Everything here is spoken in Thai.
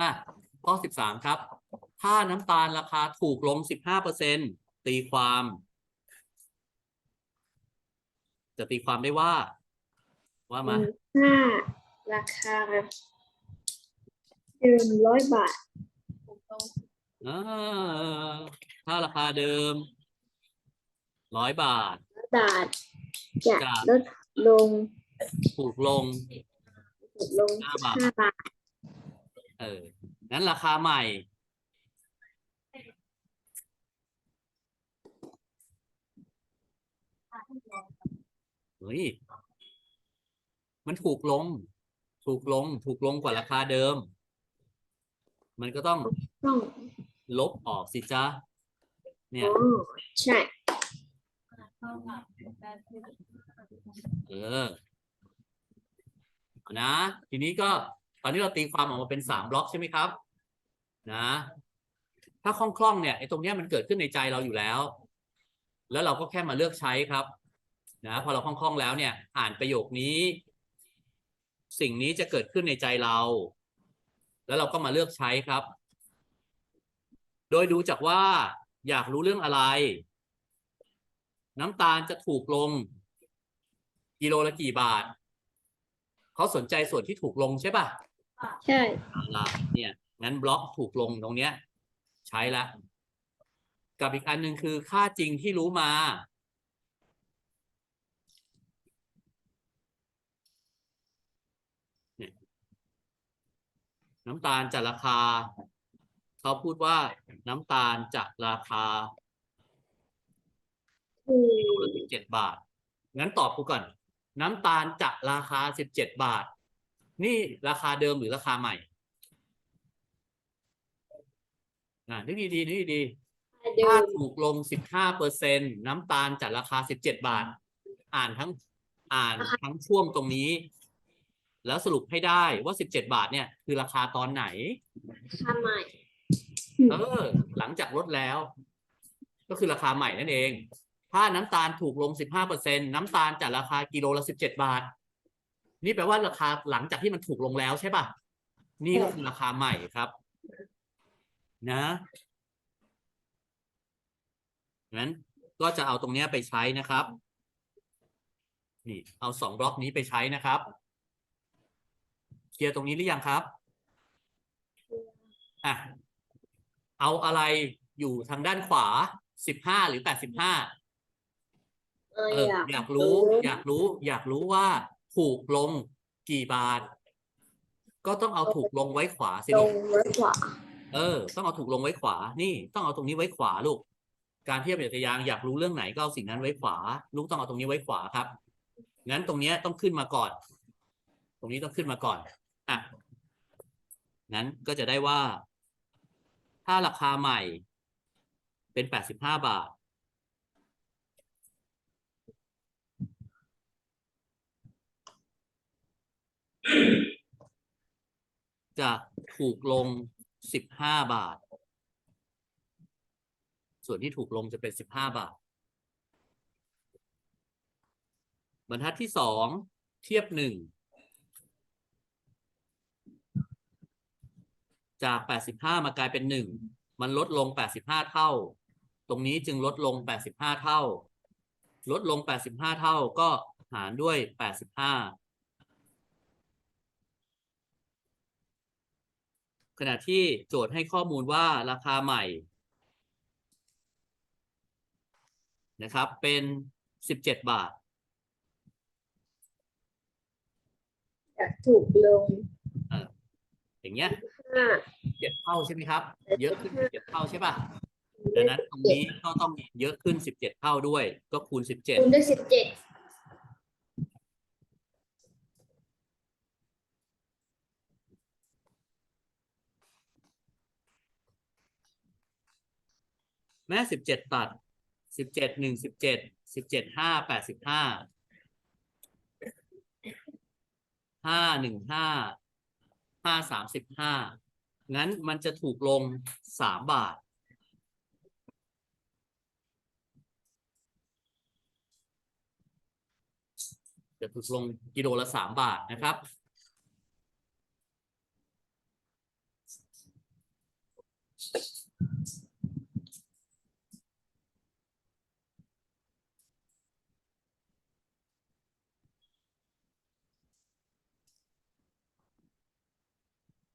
อะข้อสิบสามครับ ถ้าน้ำตาลราคาถูกลงสิบห้าเปอร์เซ็นตีความ จะตีความได้ว่า ว่ามาถ้าราคาเดิมร้อยบาทอ่าถ้าราคาเดิมร้อยบาท บาท จะจะลดลงถูกลงลดลงห้าบาท ห้าบาท เอองั้นราคาใหม่ เฮ้ย มันถูกลง ถูกลง ถูกลงกว่าราคาเดิม มันก็ต้องต้องลบออกสิจ๊ะเนี่ยอ๋อใช่ เออเอานะ ทีนี้ก็ ตอนนี้เราตีความออกมาเป็นสามบล็อกใช่ไหมครับ นะ ถ้าคล่องๆเนี่ยไอ้ตรงเนี้ยมันเกิดขึ้นในใจเราอยู่แล้ว แล้วเราก็แค่มาเลือกใช้ครับ นะพอเราคล่องๆแล้วเนี่ย อ่านประโยคนี้ สิ่งนี้จะเกิดขึ้นในใจเรา แล้วเราก็มาเลือกใช้ครับ โดยดูจากว่าอยากรู้เรื่องอะไร น้ำตาลจะถูกลง กิโลละกี่บาทเขาสนใจส่วนที่ถูกลงใช่ป่ะ ใช่เอาละเนี่ย งั้นบล็อกถูกลงตรงเนี้ย ใช้ละ กับอีกอันหนึ่งคือค่าจริงที่รู้มา น้ำตาลจะราคา เขาพูดว่าน้ำตาลจะราคาถูกกิโลละสิบเจ็ดบาท งั้นตอบกูก่อน น้ำตาลจะราคาสิบเจ็ดบาท นี่ราคาเดิมหรือราคาใหม่อ่านึกดีๆนึกดีๆเดิถ้ามถูกลงสิบห้าเปอร์เซ็นน้ำตาลจะราคาสิบเจ็ดบาท อ่านทั้งอ่านทั้งช่วงตรงนี้ แล้วสรุปให้ได้ว่าสิบเจ็ดบาทเนี่ย คือราคาตอนไหนทำใหม่เออ หลังจากลดแล้ว ก็คือราคาใหม่นั่นเอง ถ้าน้ำตาลถูกลงสิบห้าเปอร์เซ็นน้ำตาลจะราคากิโลละสิบเจ็ดบาท นี่แปลว่าราคาหลังจากที่มันถูกลงแล้วใช่ป่ะ นี่ก็คือราคาใหม่ครับ นะงั้นก็จะเอาตรงเนี้ยไปใช้นะครับ นี่ เอาสองบล็อกนี้ไปใช้นะครับ เคลียร์ตรงนี้หรือยังครับอะเอาอะไรอยู่ทางด้านขวาสิบห้าหรือแปดสิบห้าเออเอออยากอยากรู้ อยากรู้ อยากรู้ว่า ถูกลงกี่บาท ก็ต้องเอาถูกลงไว้ขวาสิลลูงกไว้ขวาเออ ต้องเอาถูกลงไว้ขวา นี่ต้องเอาตรงนี้ไว้ขวาลูก การเทียบเหยียดทะยางอยากรู้เรื่องไหนก็เอาสิ่งนั้นไว้ขวา ลูกต้องเอาตรงนี้ไว้ขวาครับ งั้นตรงเนี้ยต้องขึ้นมาก่อน ตรงนี้ต้องขึ้นมาก่อน อะงั้นก็จะได้ว่า ถ้าราคาใหม่เป็นแปดสิบห้าบาท จะถูกลงสิบห้าบาท ส่วนที่ถูกลงจะเป็นสิบห้าบาท บรรทัดที่สองเทียบหนึ่งจาก 85 มากลายเป็นหนึ่งมันลดลง 85 เท่า ตรงนี้จึงลดลง 85 เท่า ลดลง 85 เท่าก็หารด้วย 85 ขณะที่โจทย์ให้ข้อมูลว่าราคาใหม่นะครับ เป็นสิบเจ็ดบาท จะถูกลงอย่างเงี้ยห้า เจ็ดเท่าใช่ไหมครับ เยอะขึ้นเจ็ดเท่าใช่ป่ะดังนั้นตรงนี้ก็ต้องเยอะขึ้นสิบเจ็ดเท่าด้วย ก็คูณสิบเจ็ด คูณด้วยสิบเจ็ด แม่สิบเจ็ดตัดสิบเจ็ดหนึ่งสิบเจ็ดสิบเจ็ดห้าแปดสิบห้าห้าหนึ่งห้าห้าสามสิบห้างั้นมันจะถูกลงสามบาท จะถูกลงกิโลละสามบาทนะครับ